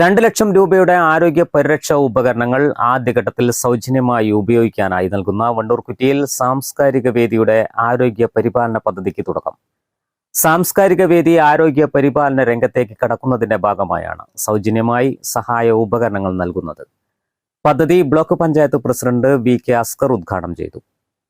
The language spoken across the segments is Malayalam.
രണ്ട് ലക്ഷം രൂപയുടെ ആരോഗ്യ പരിരക്ഷാ ഉപകരണങ്ങൾ ആദ്യഘട്ടത്തിൽ സൗജന്യമായി ഉപയോഗിക്കാനായി നൽകുന്ന വണ്ടൂർകുറ്റിയിൽ സാംസ്കാരിക വേദിയുടെ ആരോഗ്യ പരിപാലന പദ്ധതിക്ക് തുടക്കം. സാംസ്കാരിക വേദി ആരോഗ്യ പരിപാലന രംഗത്തേക്ക് കടക്കുന്നതിന്റെ ഭാഗമായാണ് സൗജന്യമായി സഹായ ഉപകരണങ്ങൾ നൽകുന്നത്. പദ്ധതി block panchayat president V K Askar ഉദ്ഘാടനം ചെയ്തു.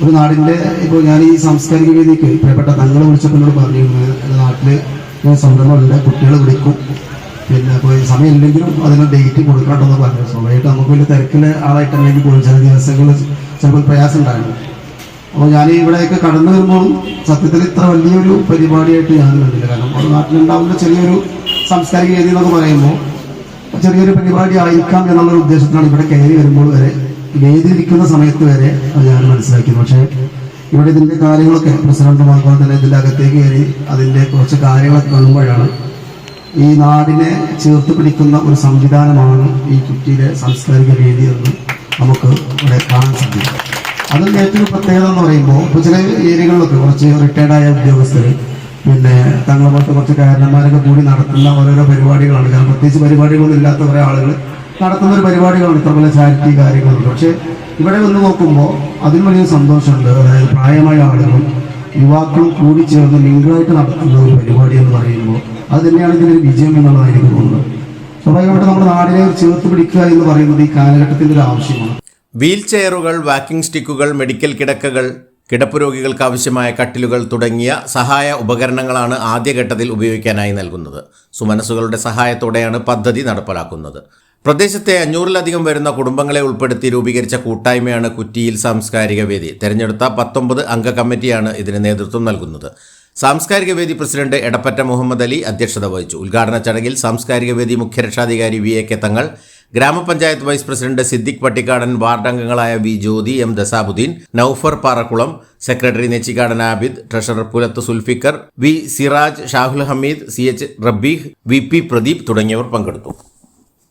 ഒരു നാടിന്റെ ഇപ്പോൾ ഞാൻ ഈ സാംസ്കാരിക വേദിക്ക് പ്രിയപ്പെട്ട തങ്ങളെ വിളിച്ചപ്പോൾ എന്നോട് നാട്ടിൽ ഇങ്ങനെ സംരംഭമുണ്ട് കുട്ടികളെ വിളിക്കും. പിന്നെ ഇപ്പോൾ സമയമില്ലെങ്കിലും അതിന് ഡേറ്റ് കൊടുക്കാണ്ടെന്ന് പറഞ്ഞു സ്വാഭാവികമായിട്ട് നമുക്ക് വലിയ തിരക്കിലെ ആളായിട്ടല്ലെങ്കിൽ പോലും ചില ദിവസങ്ങൾ ചിലപ്പോൾ പ്രയാസം ഉണ്ടായിരുന്നു അപ്പോൾ ഞാൻ ഇവിടെയൊക്കെ കടന്നു വരുമ്പോൾ സത്യത്തിൽ ഇത്ര വലിയൊരു പരിപാടിയായിട്ട് ഞാൻ കണ്ടില്ല. കാരണം ഒരു നാട്ടിലുണ്ടാവുന്ന ചെറിയൊരു സാംസ്കാരിക രീതി എന്നൊക്കെ പറയുമ്പോൾ ചെറിയൊരു പരിപാടി ആയിരിക്കാം എന്നുള്ള ഒരു ഉദ്ദേശത്തിലാണ് ഇവിടെ കയറി വരുമ്പോൾ വരെ വേദിയിരിക്കുന്ന സമയത്ത് വരെ ഞാൻ മനസ്സിലാക്കി പക്ഷേ ഇവിടെ ഇതിന്റെ കാര്യങ്ങളൊക്കെ പ്രസിഡന്റ് മാത്രം തന്നെ ഇതിന്റെ അകത്തേക്ക് കയറി അതിന്റെ കുറച്ച് കാര്യങ്ങളൊക്കെ കാണുമ്പോഴാണ് ഈ നാടിനെ ചേർത്ത് പിടിക്കുന്ന ഒരു സംവിധാനമാണ് ഈ കുറ്റിയിലെ സാംസ്കാരിക വേദി എന്ന് നമുക്ക് ഇവിടെ കാണാൻ സാധിക്കും. അതിൽ ഏറ്റവും പ്രത്യേകത എന്ന് പറയുമ്പോൾ ഇപ്പോൾ ചില ഏരിയകളിലൊക്കെ കുറച്ച് റിട്ടയർഡായ ഉദ്യോഗസ്ഥർ പിന്നെ തങ്ങളെ പോലത്തെ കുറച്ച് കാരണന്മാരൊക്കെ കൂടി നടത്തുന്ന ഓരോരോ പരിപാടികളാണ്. കാരണം പ്രത്യേകിച്ച് പരിപാടികളൊന്നും ഇല്ലാത്ത കുറേ ആളുകൾ നടത്തുന്ന ഒരു പരിപാടികളാണ് ഇത്ര പോലെ ചാരിറ്റി കാര്യങ്ങളൊക്കെ പക്ഷേ ഇവിടെ വന്ന് നോക്കുമ്പോൾ അതിന് വലിയ സന്തോഷമുണ്ട്. അതായത് പ്രായമായ ആളുകളും യുവാക്കളും കൂടി ചേർന്ന് ലിങ്കായിട്ട് നടത്തുന്ന ഒരു പരിപാടി എന്ന് പറയുമ്പോൾ അത് തന്നെയാണ് ഇതിനൊരു വിജയം എന്നുള്ളതാണ് എനിക്ക് തോന്നുന്നത്. സ്വാഭാവികമായിട്ട് നമ്മുടെ നാടിനെ ചേർത്ത് പിടിക്കുക എന്ന് പറയുന്നത് ഈ കാലഘട്ടത്തിന്റെ ഒരു ആവശ്യമാണ്. വീൽ ചെയറുകൾ വാക്കിംഗ് സ്റ്റിക്കുകൾ മെഡിക്കൽ കിടക്കകൾ കിടപ്പ് രോഗികൾക്ക് ആവശ്യമായ കട്ടിലുകൾ തുടങ്ങിയ സഹായ ഉപകരണങ്ങളാണ് ആദ്യഘട്ടത്തിൽ ഉപയോഗിക്കാനായി നൽകുന്നത്. സുമനസുകളുടെ സഹായത്തോടെയാണ് പദ്ധതി നടപ്പിലാക്കുന്നത് പ്രദേശത്തെ അഞ്ഞൂറിലധികം വരുന്ന കുടുംബങ്ങളെ ഉൾപ്പെടുത്തി രൂപീകരിച്ച കൂട്ടായ്മയാണ് കുറ്റിയിൽ സാംസ്കാരിക വേദി. തെരഞ്ഞെടുത്ത പത്തൊമ്പത് അംഗ കമ്മിറ്റിയാണ് ഇതിന് നേതൃത്വം നൽകുന്നത്. സാംസ്കാരിക വേദി പ്രസിഡന്റ് എടപ്പറ്റ മുഹമ്മദ് അലി അധ്യക്ഷത വഹിച്ചു. ഉദ്ഘാടന ചടങ്ങിൽ സാംസ്കാരിക വേദി മുഖ്യരക്ഷാധികാരി വി എ കെ തങ്ങൾ ഗ്രാമപഞ്ചായത്ത് vice president Siddique Pattikkadan ward അംഗങ്ങളായ V Jyothi M Dasabuddeen Naufar Parakkulam secretary Nechikkadan Abid treasurer Pulath Sulfikar V Siraj Shahul Hameed C H Rabeeh V P Pradeep തുടങ്ങിയവർ പങ്കെടുത്തു.